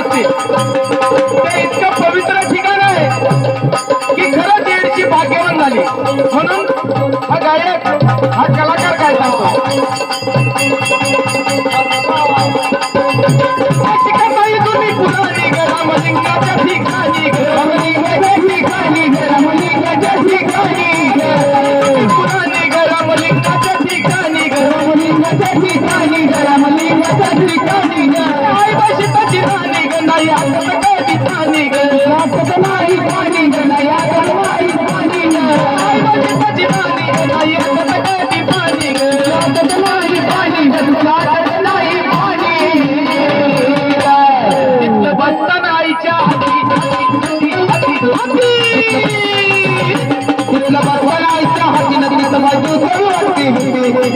থাকতে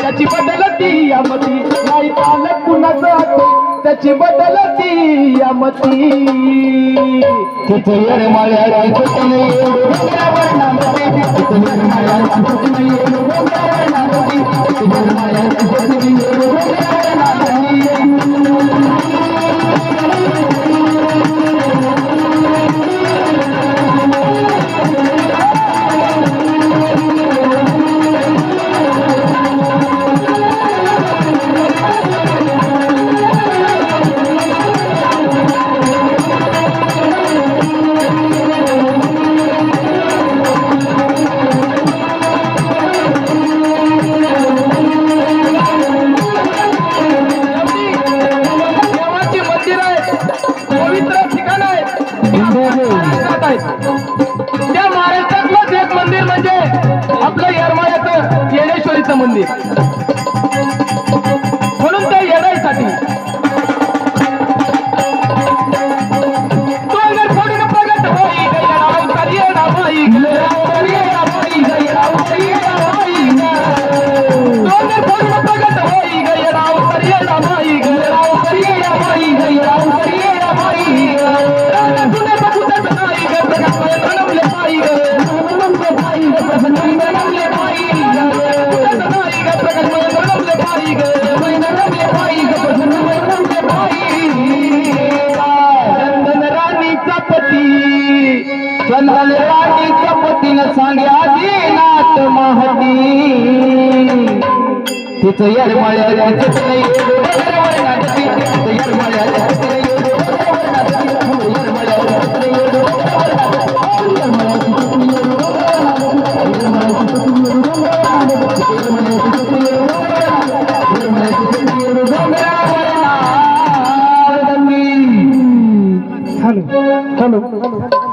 त्याची बदलती या मती नाही चालत कुणाच त्याची बदलती या मती तिथे येडमाळ्याची कुठली येडमाळ्याची कुठली येडमाळ्याची त्या महाराष्ट्रातलंच एक मंदिर म्हणजे आपलं येरमाळ्याचं येणेश्वरीचं मंदिर. सांग्या दिनात महती तिचं यरमाळ्या नाही यरमाळ्या Hello. Hello. Hello.